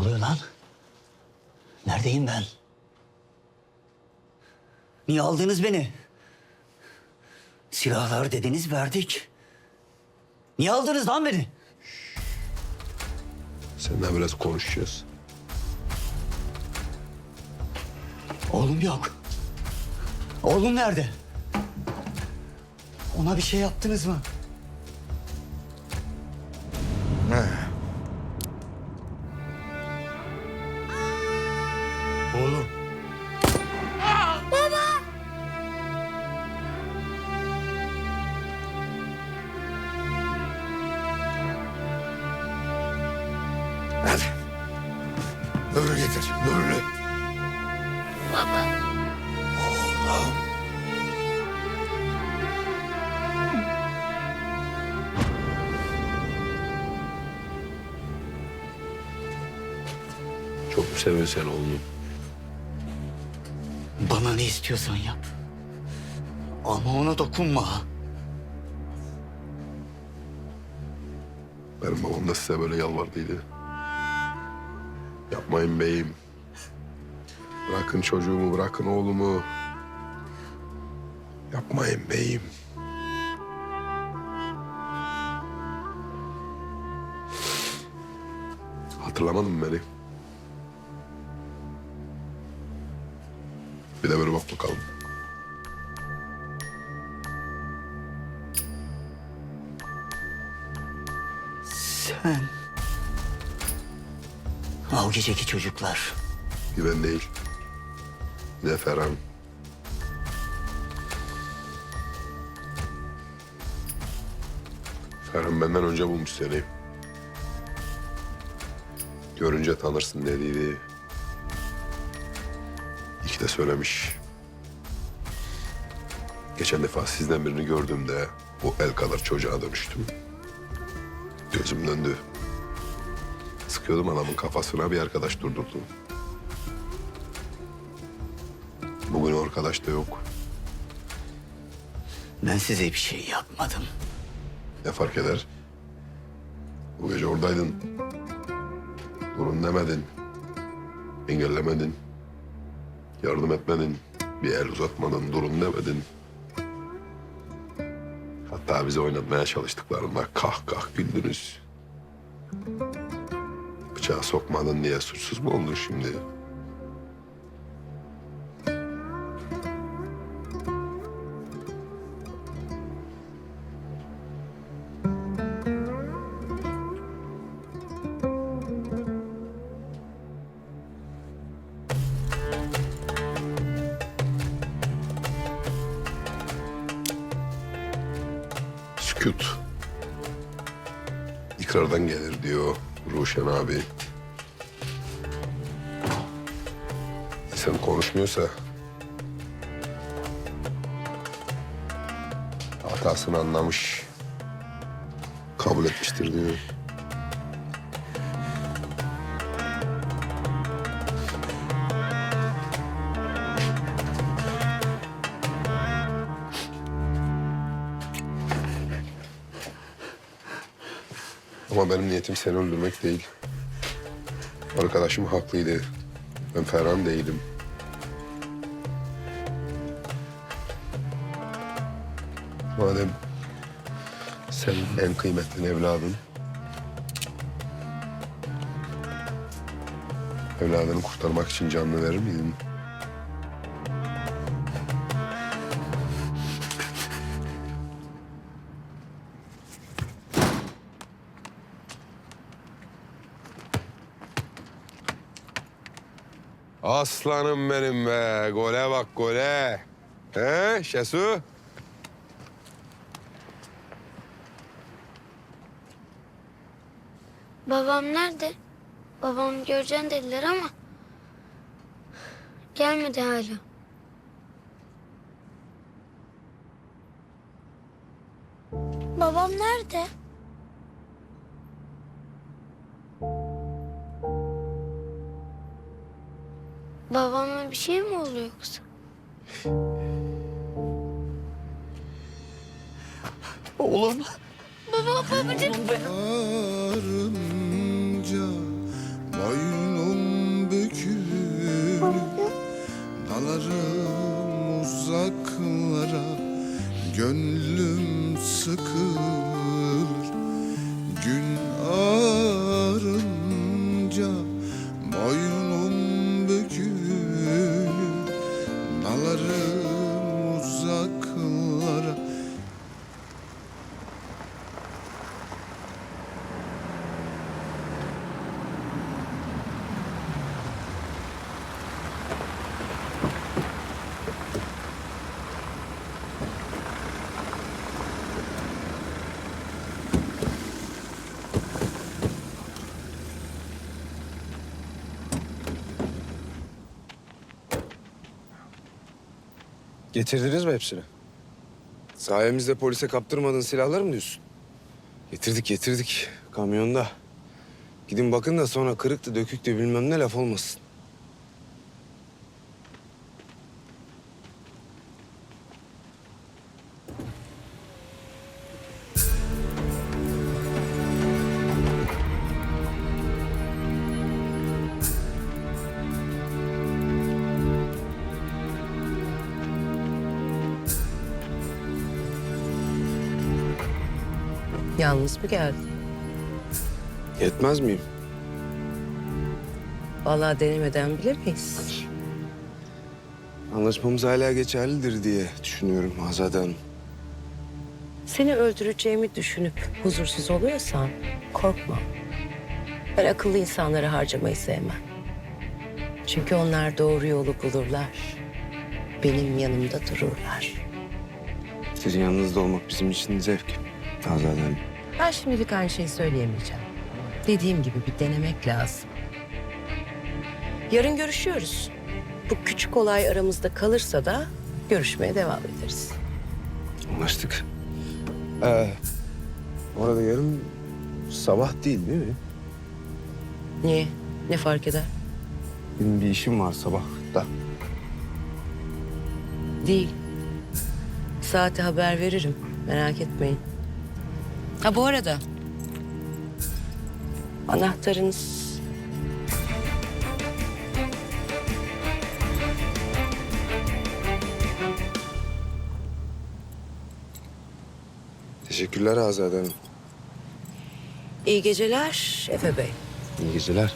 oluyor lan? Neredeyim ben? Niye aldınız beni? Silahlar dediniz verdik. Niye aldınız lan beni? Seninle biraz konuşacağız. Oğlum yok. Oğlum nerede? Ona bir şey yaptınız mı? Seviyorsun sen oğlunu? Bana ne istiyorsan yap. Ama ona dokunma. Benim babam da size böyle yalvardıydı. Yapmayın beyim. Bırakın çocuğumu, bırakın oğlumu. Yapmayın beyim. Hatırlamadın mı beni? Bir de böyle bak bakalım. Sen... Av geceki çocuklar. Bir ben değil. Bir de Ferhan. Ferhan benden önce bulmuş seni. Görünce tanırsın dediydi. Söylemiş. Geçen defa sizden birini gördüğümde o el kadar çocuğa dönüştüm. Gözüm döndü. Sıkıyordum adamın kafasına bir arkadaş durdurdu. Bugün o arkadaş da yok. Ben size bir şey yapmadım. Ne fark eder? Bu gece oradaydın. Durun demedin. Engellemedin. Yardım etmedin. Bir el uzatmadın, durun demedin. Hatta bizi oynatmaya çalıştıklarında kah kah güldünüz. Bıçağı sokmadın diye suçsuz mu oldun şimdi? Sükut. İkrardan gelir diyor Ruşen abi. İnsan konuşmuyorsa hatasını anlamış, kabul etmiştir diyor. Benim niyetim seni öldürmek değil. Arkadaşım haklıydı. Ben Ferhan değilim. Madem sen en kıymetli evladın. Evladını kurtarmak için canını verir miydin? Aslanım benim be. Gole bak gole. He Şesu? Babam nerede? Babamı göreceğim dediler ama... Gelmedi hala. Babam nerede? Babamla bir şey mi oluyor yoksa? Oğlum. Baba, babacığım. Karınca boynum bükülü Dalarım uzaklara Gönlüm sıkılır Getirdiniz mi hepsini? Sayemizde polise kaptırmadığın silahlar mı diyorsun? Getirdik getirdik kamyonda. Gidin bakın da sonra kırıktı döküktü bilmem ne laf olmasın. Yalnız mı geldin? Yetmez miyim? Vallahi denemeden bilir miyiz? Anlaşmamız hala geçerlidir diye düşünüyorum Azade Hanım. Seni öldüreceğimi düşünüp huzursuz oluyorsan korkma. Ben akıllı insanları harcamayı sevmem. Çünkü onlar doğru yolu bulurlar. Benim yanımda dururlar. Sizin yanınızda olmak bizim için zevk. Azade Hanım. Ben şimdilik aynı şeyi söyleyemeyeceğim. Dediğim gibi bir denemek lazım. Yarın görüşüyoruz. Bu küçük olay aramızda kalırsa da görüşmeye devam ederiz. Anlaştık. Ee, orada yarın sabah değil değil mi? Niye? Ne fark eder? Benim bir işim var sabah da. Değil. Saati haber veririm. Merak etmeyin. Ha bu arada. Anahtarınız Teşekkürler Azade Hanım. iyi geceler Efe Bey. İyi geceler.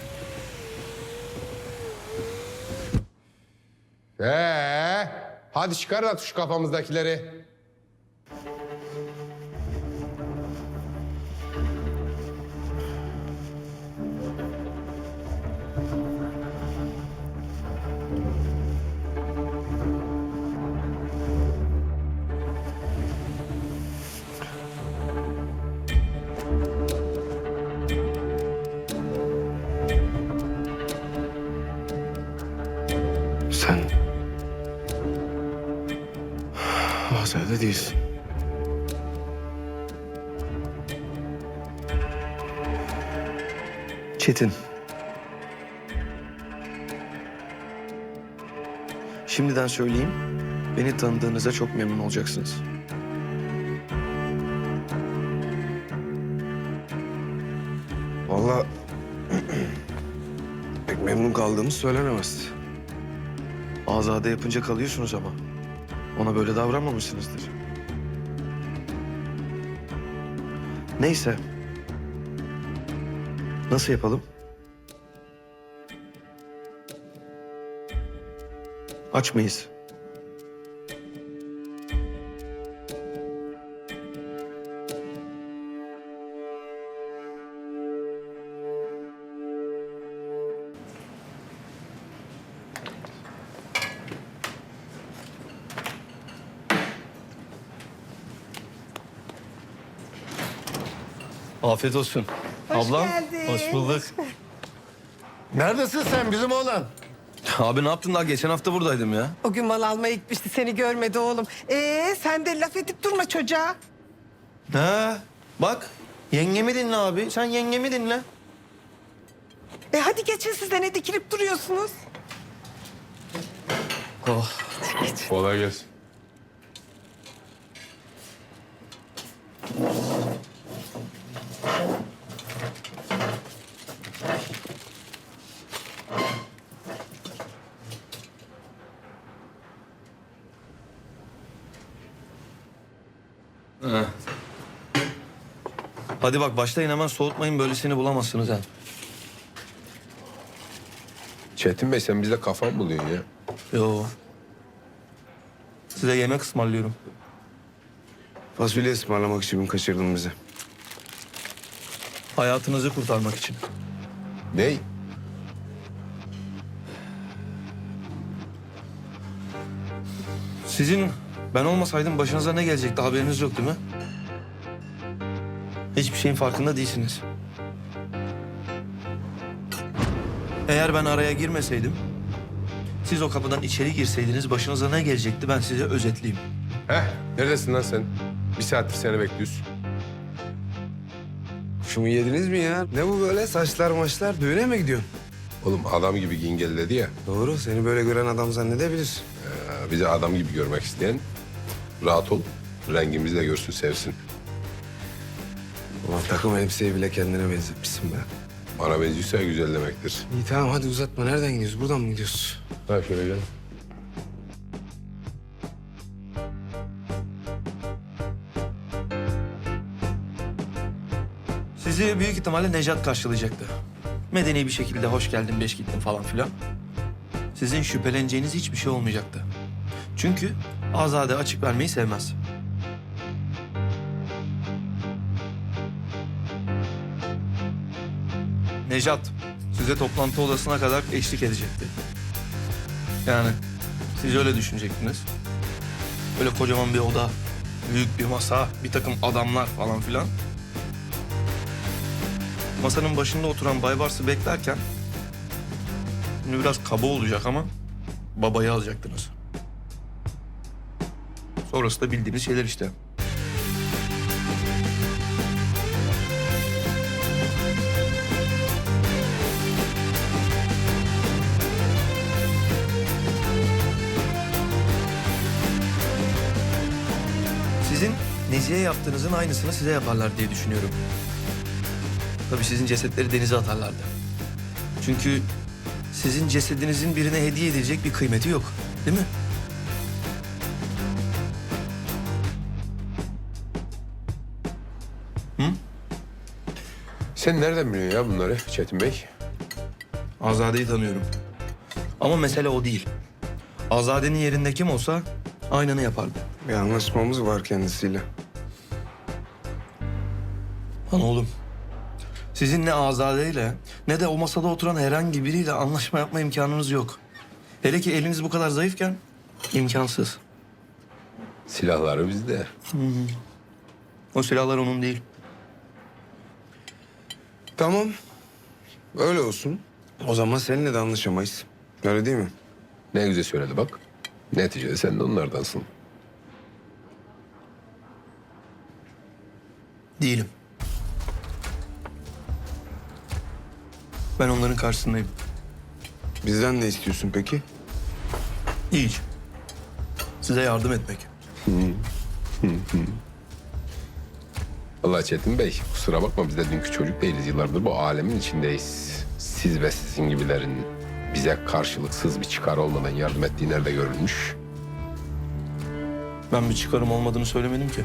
Ee, hadi çıkar at şu kafamızdakileri. Azade değilsin. Çetin. Şimdiden söyleyeyim, beni tanıdığınıza çok memnun olacaksınız. Vallahi... pek memnun kaldığımız söylenemez. Azade yapınca kalıyorsunuz ama. Ona böyle davranmamışsınızdır. Neyse. Nasıl yapalım? Aç mıyız? Afiyet olsun. Ablam, hoş bulduk. Neredesin sen bizim oğlan? Abi ne yaptın daha? Geçen hafta buradaydım ya. O gün mal almaya gitmişti seni görmedi oğlum. Ee sen de laf edip durma çocuğa. Ha, bak. Yengemi dinle abi. Sen yengemi dinle. E hadi geçin siz de ne dikilip duruyorsunuz. Kolay gelsin. Hadi bak başlayın hemen soğutmayın böylesini bulamazsınız ha. Çetin Bey sen bize kafa mı buluyorsun ya? Yo. Size yemek ısmarlıyorum. Fasulye ısmarlamak için kaçırdın bizi. Hayatınızı kurtarmak için. Ney? Sizin ben olmasaydım başınıza ne gelecekti haberiniz yok değil mi? Hiçbir şeyin farkında değilsiniz. Eğer ben araya girmeseydim, siz o kapıdan içeri girseydiniz başınıza ne gelecekti ben size özetleyeyim. Heh, neredesin lan sen? Bir saattir seni bekliyoruz. Şunu yediniz mi ya? Ne bu böyle saçlar maçlar düğüne mi gidiyorsun? Oğlum adam gibi giyin gel dedi ya. Doğru seni böyle gören adam zannedebilir. Ee, bizi adam gibi görmek isteyen rahat ol. Rengimizi de görsün sevsin. Ulan takım elbiseyi bile kendine benzetmişsin be. Bana benziyorsa güzel demektir. İyi tamam hadi uzatma. Nereden gidiyoruz? Buradan mı gidiyoruz? Ha şöyle gel. Sizi büyük ihtimalle Nejat karşılayacaktı. Medeni bir şekilde hoş geldin, beş gittin falan filan. Sizin şüpheleneceğiniz hiçbir şey olmayacaktı. Çünkü Azade açık vermeyi sevmez. Nejat size toplantı odasına kadar eşlik edecekti. Yani siz öyle düşünecektiniz. Böyle kocaman bir oda, büyük bir masa, bir takım adamlar falan filan. Masanın başında oturan Baybars'ı beklerken... Şimdi biraz kaba olacak ama babayı alacaktınız. Sonrası da bildiğiniz şeyler işte. Yaptığınızın aynısını size yaparlar diye düşünüyorum. Tabii sizin cesetleri denize atarlardı. Çünkü sizin cesedinizin birine hediye edilecek bir kıymeti yok. Değil mi? Sen nereden biliyorsun ya bunları Çetin Bey? Azade'yi tanıyorum. Ama mesele o değil. Azade'nin yerinde kim olsa aynını yapardı. Bir anlaşmamız var kendisiyle. Lan oğlum. Sizin ne Azade'yle ne de o masada oturan herhangi biriyle anlaşma yapma imkanınız yok. Hele ki eliniz bu kadar zayıfken imkansız. Silahları bizde. O silahlar onun değil. Tamam. Öyle olsun. O zaman seninle de anlaşamayız. Öyle değil mi? Ne güzel söyledi bak. Neticede sen de onlardansın. Değilim. Ben onların karşısındayım. Bizden ne istiyorsun peki? Hiç. Size yardım etmek. Allah Çetin Bey kusura bakma biz de dünkü çocuk değiliz. Yıllardır bu alemin içindeyiz. Siz ve sizin gibilerin bize karşılıksız bir çıkar olmadan yardım ettiği nerede görülmüş? Ben bir çıkarım olmadığını söylemedim ki.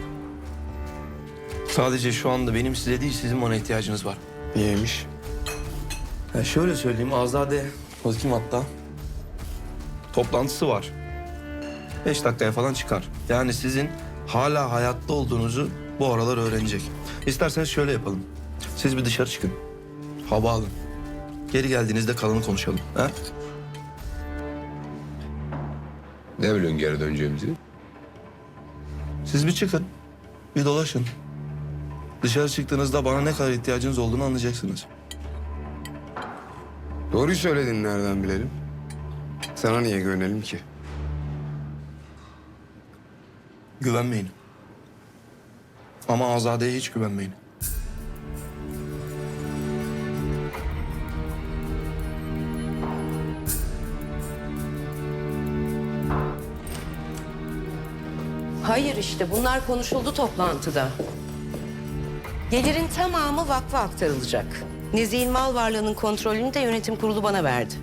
Sadece şu anda benim size değil sizin bana ihtiyacınız var. Niyeymiş? Ya şöyle söyleyeyim Azade bakayım hatta. Toplantısı var. Beş dakikaya falan çıkar. Yani sizin hala hayatta olduğunuzu bu aralar öğrenecek. İsterseniz şöyle yapalım. Siz bir dışarı çıkın. Hava alın. Geri geldiğinizde kalanı konuşalım. Ha? Ne biliyorsun geri döneceğimizi? Siz bir çıkın. Bir dolaşın. Dışarı çıktığınızda bana ne kadar ihtiyacınız olduğunu anlayacaksınız. Doğruyu söyledin nereden bilelim? Sana niye güvenelim ki? Güvenmeyin. Ama Azade'ye hiç güvenmeyin. Hayır işte bunlar konuşuldu toplantıda. Gelirin tamamı vakfa aktarılacak. Nezih'in mal varlığının kontrolünü de yönetim kurulu bana verdi.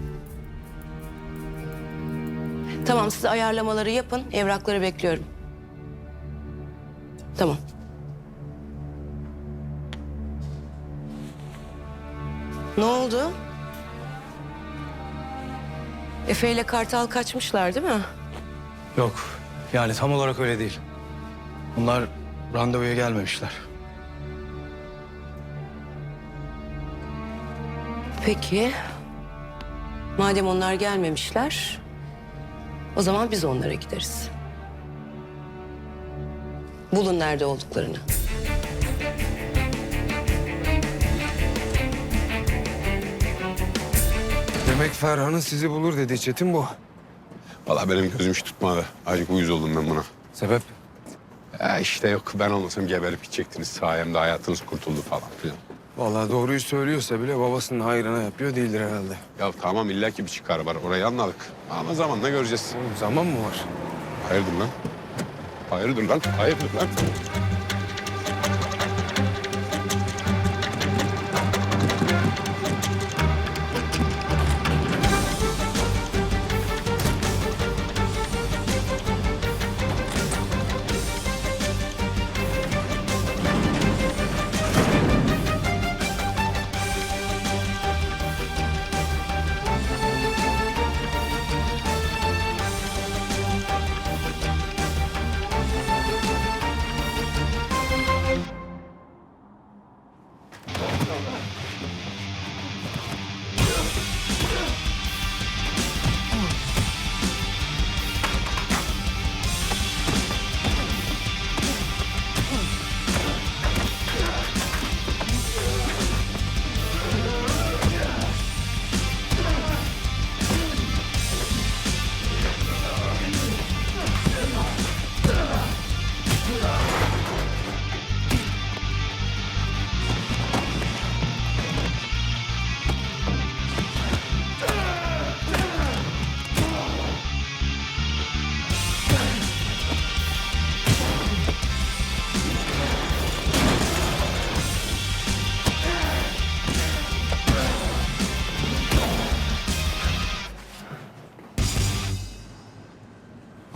Tamam siz ayarlamaları yapın. Evrakları bekliyorum. Tamam. Ne oldu? Efe ile Kartal kaçmışlar değil mi? Yok. Yani tam olarak öyle değil. Bunlar randevuya gelmemişler. Peki. Madem onlar gelmemişler, o zaman biz onlara gideriz. Bulun nerede olduklarını. Demek Ferhan'ın sizi bulur dedi Çetin bu. Vallahi benim gözüm hiç tutmadı. Acık uyuz oldum ben buna. Sebep? Ya işte yok ben olmasam geberip gidecektiniz. Sayemde hayatınız kurtuldu falan filan. Vallahi doğruyu söylüyorsa bile babasının hayrına yapıyor değildir herhalde. Ya tamam illaki bir çıkar var. Orayı anladık. Ama zamanla göreceğiz. Oğlum zaman mı var? Hayırdır lan? Hayırdır lan? Hayırdır lan?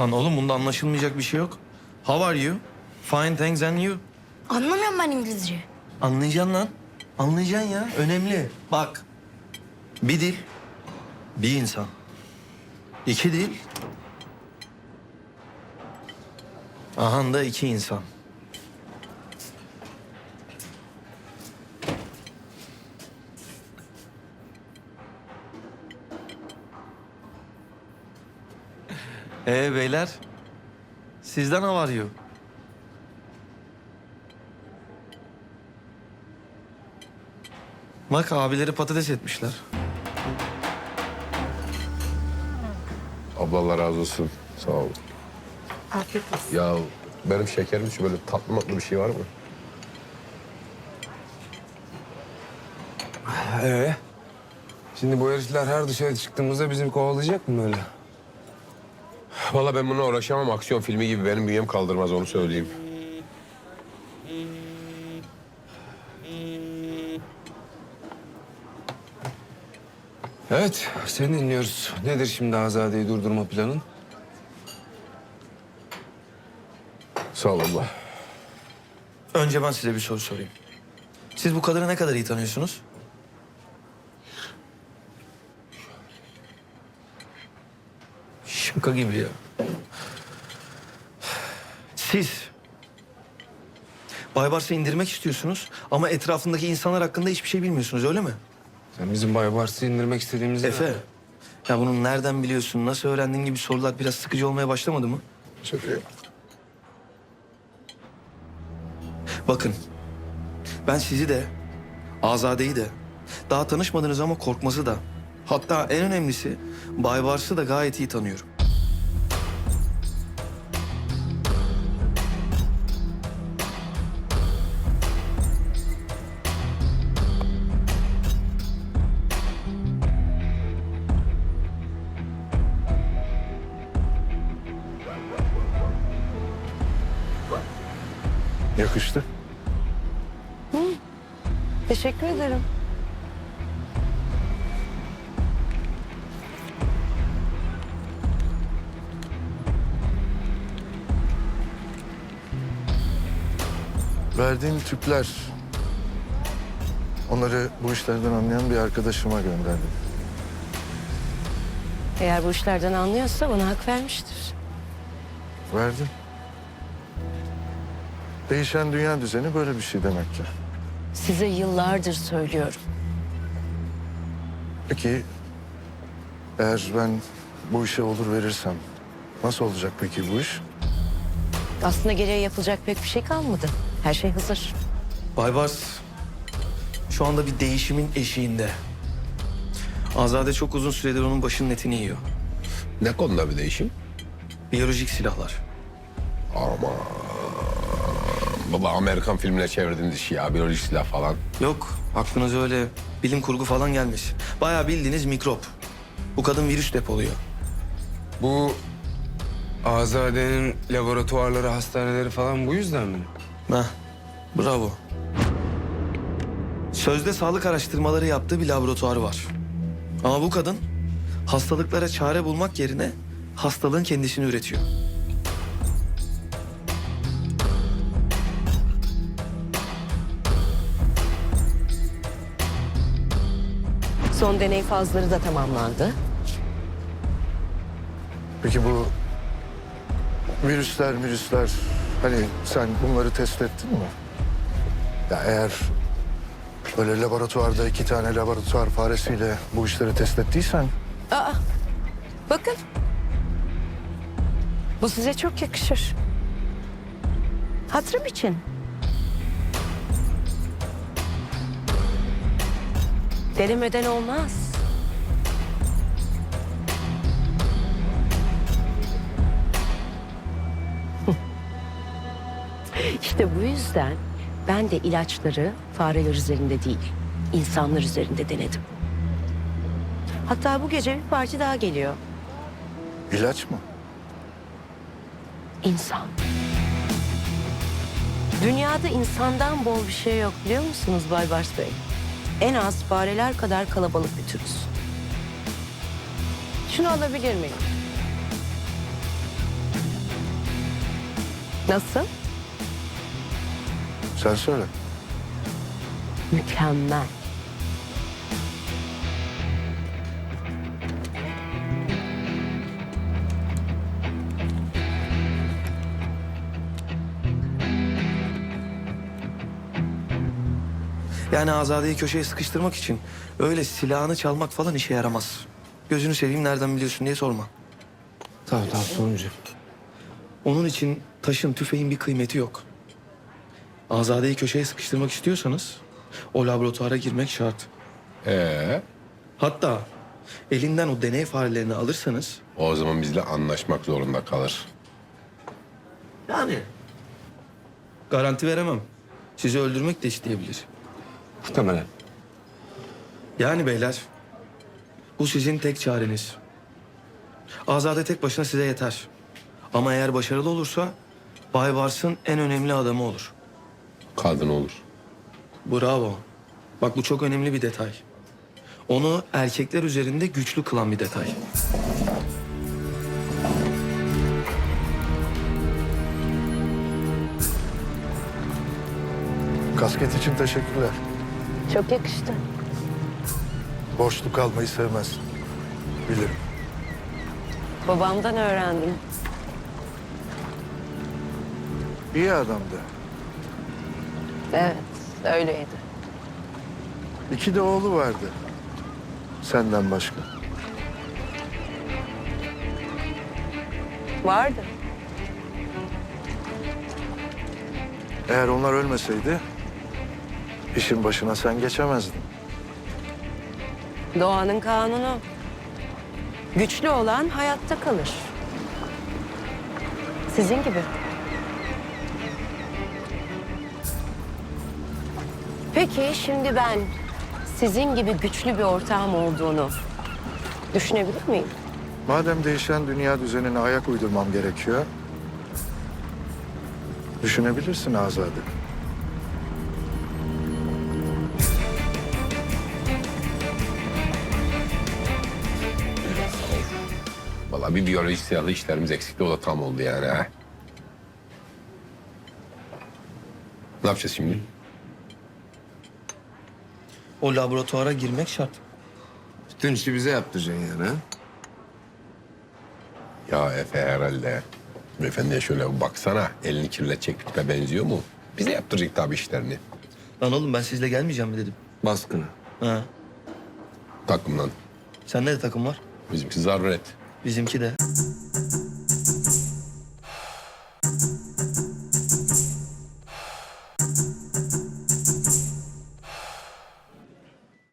Lan oğlum bunda anlaşılmayacak bir şey yok. How are you? Fine thanks and you. Anlamıyorum ben İngilizce. Anlayacaksın lan. Anlayacaksın ya. Önemli. Bak. Bir dil. Bir insan. İki dil. Ahan da iki insan. Ee beyler. Sizden ne var you? Bak abileri patates etmişler. Abla Allah razı olsun. Sağ ol. Afiyet olsun. Ya benim şekerim için böyle tatlı matlı bir şey var mı? Ee? Şimdi bu herifler her dışarı çıktığımızda bizim kovalayacak mı böyle? Vallahi ben bununla uğraşamam. Aksiyon filmi gibi benim bünyem kaldırmaz onu söyleyeyim. Evet, seni dinliyoruz. Nedir şimdi Azade'yi durdurma planın? Sağ ol abla. Önce ben size bir soru sorayım. Siz bu kadını ne kadar iyi tanıyorsunuz? Şaka gibi ya. Siz Baybars'ı indirmek istiyorsunuz ama etrafındaki insanlar hakkında hiçbir şey bilmiyorsunuz öyle mi? Sen bizim Baybars'ı indirmek istediğimizde... Efe, ya bunu nereden biliyorsun, nasıl öğrendin gibi sorular biraz sıkıcı olmaya başlamadı mı? Söyleyeyim. Bakın, ben sizi de, Azade'yi de, daha tanışmadınız ama korkması da, hatta en önemlisi Baybars'ı da gayet iyi tanıyorum. Verdiğin tüpler Onları bu işlerden anlayan bir arkadaşıma gönderdim. Eğer bu işlerden anlıyorsa bana hak vermiştir. Verdim. Değişen dünya düzeni böyle bir şey demek ki. Size yıllardır söylüyorum. Peki eğer ben bu işe olur verirsem nasıl olacak peki bu iş? Aslında geriye yapılacak pek bir şey kalmadı. Her şey hazır. Baybars şu anda bir değişimin eşiğinde. Azade çok uzun süredir onun başının etini yiyor. Ne konuda bir değişim? Biyolojik silahlar. Ama baba Amerikan filmine çevirdin işi ya biyolojik silah falan. Yok aklınıza öyle bilim kurgu falan gelmiş. Bayağı bildiğiniz mikrop. Bu kadın virüs depoluyor. Bu Azade'nin laboratuvarları, hastaneleri falan bu yüzden mi? Heh, bravo. Sözde sağlık araştırmaları yaptığı bir laboratuvarı var. Ama bu kadın hastalıklara çare bulmak yerine hastalığın kendisini üretiyor. Son deney fazları da tamamlandı. Peki bu virüsler virüsler hani sen bunları test ettin mi? Ya eğer böyle laboratuvarda iki tane laboratuvar faresiyle bu işleri test ettiysen Aa, bakın. Bu size çok yakışır. Hatırım için. Denemeden olmaz. Yüzden ben de ilaçları fareler üzerinde değil, insanlar üzerinde denedim. Hatta bu gece bir parti daha geliyor. ilaç mı? İnsan. Dünyada insandan bol bir şey yok biliyor musunuz Bay Bars Bey? En az fareler kadar kalabalık bir türüz. Şunu alabilir miyim? Nasıl? Sen söyle. Mükemmel. Yani Azade'yi köşeye sıkıştırmak için öyle silahını çalmak falan işe yaramaz. Gözünü seveyim nereden biliyorsun diye sorma. Tamam tamam sonucu. Onun için taşın, tüfeğin bir kıymeti yok. Azade'yi köşeye sıkıştırmak istiyorsanız o laboratuvara girmek şart. Ee, Hatta elinden o deney farelerini alırsanız o zaman bizle anlaşmak zorunda kalır. yani garanti veremem. Sizi öldürmek de isteyebilir. Muhtemelen. Yani beyler bu sizin tek çareniz. Azade tek başına size yeter. Ama eğer başarılı olursa Bay Vars'ın en önemli adamı olur. Kadın olur. Bravo. Bak bu çok önemli bir detay. Onu erkekler üzerinde güçlü kılan bir detay. Kasket için teşekkürler. Çok yakıştı. Borçlu kalmayı sevmez. Bilirim. Babamdan öğrendim. İyi adamdı. Evet, öyleydi. İki de oğlu vardı. Senden başka. Vardı. Eğer onlar ölmeseydi işin başına sen geçemezdin. Doğanın kanunu. Güçlü olan hayatta kalır. Sizin gibi. Peki şimdi ben sizin gibi güçlü bir ortağım olduğunu düşünebilir miyim? Madem değişen dünya düzenine ayak uydurmam gerekiyor... ...düşünebilirsin Azade. Vallahi bir biyolojik silahlı işlerimiz eksikti. O da tam oldu yani. Ha? Ne yapacağız şimdi? O laboratuvara girmek şart. Bütün işi bize yaptıracaksın yani ha? Ya Efe herhalde. Beyefendiye şöyle bir baksana. Elini kirletecek bir tipe benziyor mu? Bize yaptıracak tabii işlerini. Lan oğlum ben sizle gelmeyeceğim mi dedim. Baskına. Ha. Takımdan. Sende de takım var. Bizimki zaruret. Bizimki de.